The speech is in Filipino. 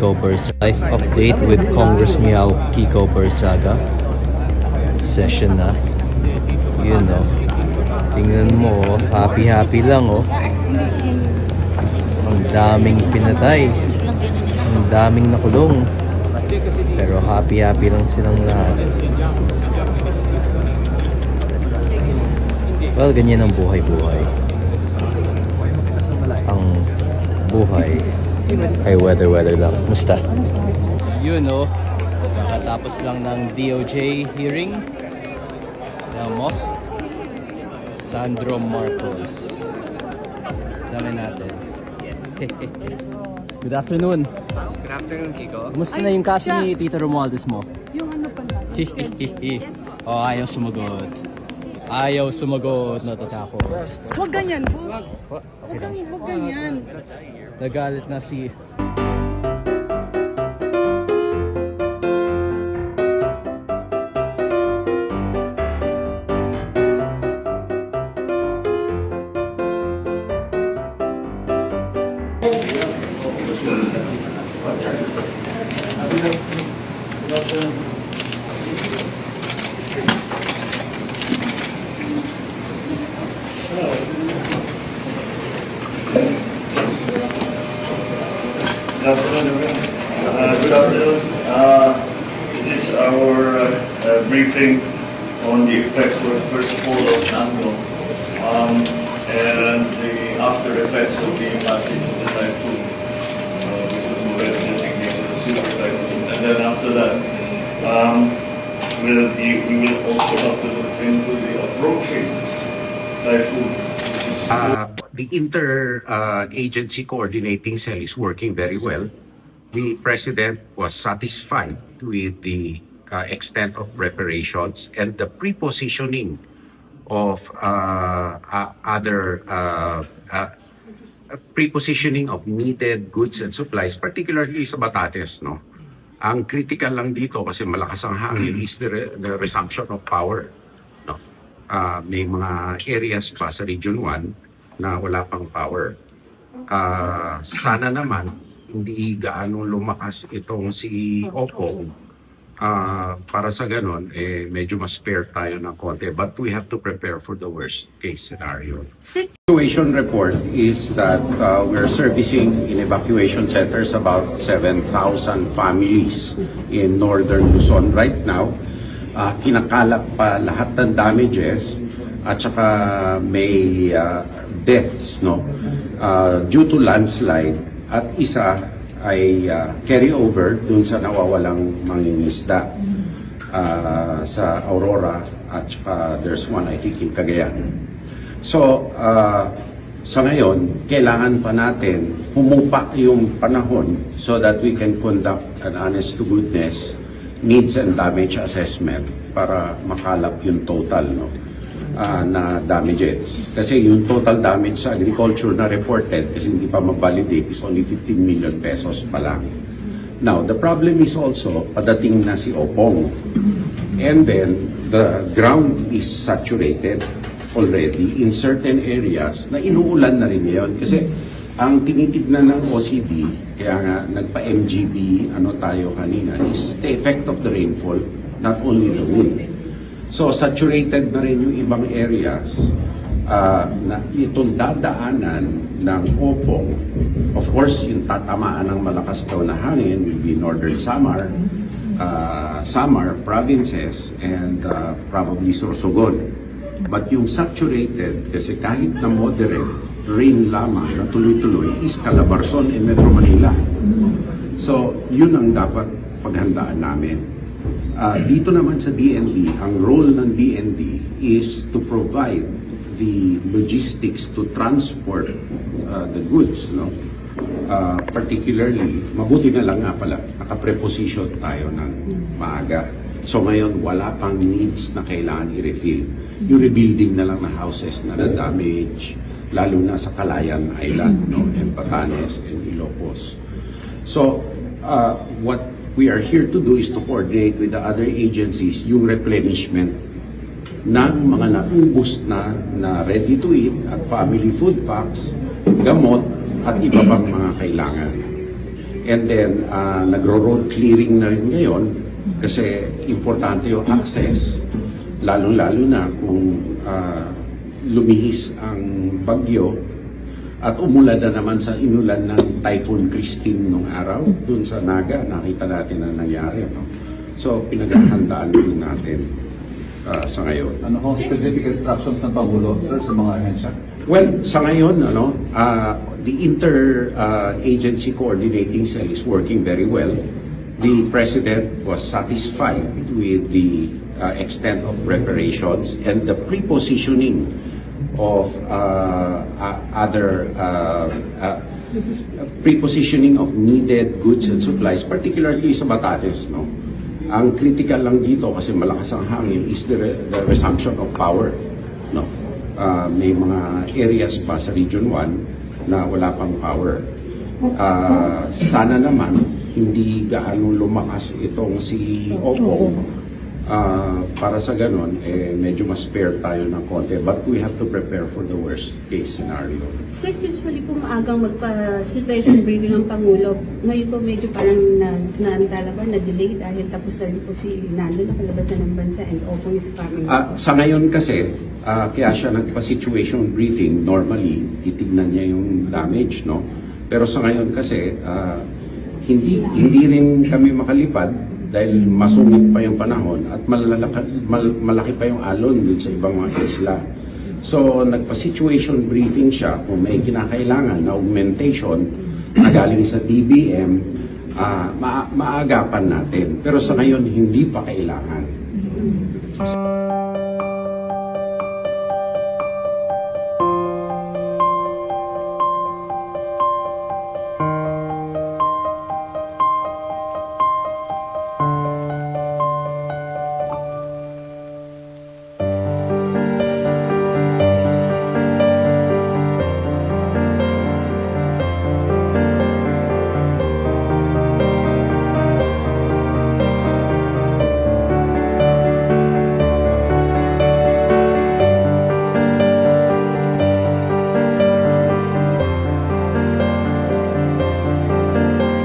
Kiko Bersaga. Life update with Congress Meow Kiko Bersaga. Session na. Yun oh. Tingnan mo oh. Happy happy lang oh. Ang daming pinatay. Ang daming nakulong. Pero happy happy lang silang lahat. Well, ganyan ang buhay-buhay. Ang buhay ay weather-weather lang. Musta? Yun oh. Kakatapos lang ng DOJ hearing. Alam mo? Sandro Marcos. Sabi natin. Good afternoon. Good afternoon, Kiko. Kumusta na yung kaso ni Tito Romualdez mo? Yung ano pala? oh, ayaw sumagot. Ayaw sumagot. Natatakot. Huwag ganyan, boss. Huwag kang huwag ganyan. Nagalit na si... Good afternoon. Uh, Good afternoon. Uh, This is our uh, uh, briefing on the effects of the first fall of Nando um, and the after effects of the passage of the typhoon, uh, which was already designated a super typhoon. And then after that, um, we'll be- we will also have to look into the approaching typhoon, which is Uh, the inter-agency coordinating cell is working very well. The president was satisfied with the uh, extent of preparations and the pre-positioning of uh, uh, other uh, uh, pre-positioning of needed goods and supplies, particularly sa Batates, no? Ang critical lang dito kasi malakas ang hangin is the, re- the resumption of power. No? Ah, may mga areas pa sa Region 1 na wala pang power. Ah, sana naman hindi gaano lumakas itong si Oppo Ah, para sa ganon, eh, medyo mas spare tayo ng konti. But we have to prepare for the worst case scenario. Situation report is that uh, we're servicing in evacuation centers about 7,000 families in northern Luzon right now. Uh, kinakalap pa lahat ng damages at saka may uh, deaths no uh, due to landslide at isa ay uh, carry over dun sa nawawalang mangingisda uh, sa Aurora at saka there's one I think in Cagayan. So, uh, sa ngayon, kailangan pa natin humupa yung panahon so that we can conduct an honest to goodness needs and damage assessment para makalap yung total no ah, na damages. Kasi yung total damage sa agriculture na reported kasi hindi pa ma-validate is only 15 million pesos pa lang. Now, the problem is also, padating na si Opong. And then, the ground is saturated already in certain areas na inuulan na rin ngayon. Kasi ang tinitignan ng OCD, kaya nga nagpa-MGB ano tayo kanina, is the effect of the rainfall, not only the wind. So saturated na rin yung ibang areas ah, na itong dadaanan ng opong. Of course, yung tatamaan ng malakas daw na hangin will be Northern Samar, uh, Samar provinces, and ah, probably Sorsogon. But yung saturated, kasi kahit na moderate rain lamang na tuloy-tuloy is Calabarzon in Metro Manila. So, yun ang dapat paghandaan namin. Ah, dito naman sa DND, ang role ng DND is to provide the logistics to transport uh, the goods, no? Uh, particularly, mabuti na lang nga pala, nakapreposition tayo ng maaga. So ngayon, wala pang needs na kailangan i-refill. Yung rebuilding na lang na houses na na-damage, lalo na sa Calayan Island, no? and Batanes, and Ilocos. So, uh, what we are here to do is to coordinate with the other agencies yung replenishment ng mga naubos na na ready to eat at family food packs, gamot at iba pang mga kailangan. And then, uh, nagro-road clearing na rin ngayon kasi importante yung access, lalong-lalo na kung uh, lumihis ang bagyo at umulan na naman sa inulan ng Typhoon Christine nung araw dun sa Naga, nakita natin na nangyari. No? So, pinaghahandaan din natin uh, sa ngayon. Ano kung specific instructions ng Pangulo, sir, sa mga ahensya? Well, sa ngayon, ano, uh, the inter-agency coordinating cell is working very well. The President was satisfied with the uh, extent of preparations and the pre-positioning of uh, uh, other uh, uh, pre-positioning of needed goods and supplies, particularly sa Batanes, no? Ang critical lang dito kasi malakas ang hangin is the, re- the resumption of power, no? Ah, may mga areas pa sa Region 1 na wala pang power. Ah, sana naman hindi gaano lumakas itong si Oppo Ah, para sa ganon, eh, medyo mas spare tayo ng konti. But we have to prepare for the worst case scenario. Sir, usually po maagang magpa-situation briefing ang Pangulo. Ngayon po medyo parang na, naantala ba, na-delay dahil tapos na rin po si Nando nakalabas na ng bansa and Opo is coming. Ah, sa ngayon kasi, ah, kaya siya nagpa-situation briefing, normally, titignan niya yung damage, no? Pero sa ngayon kasi, ah, hindi hindi rin kami makalipad dahil masungit pa yung panahon at malalaki, mal- malaki pa yung alon dun sa ibang mga isla. So, nagpa-situation briefing siya kung may kinakailangan na augmentation na galing sa DBM, ah, ma- maagapan natin. Pero sa ngayon, hindi pa kailangan.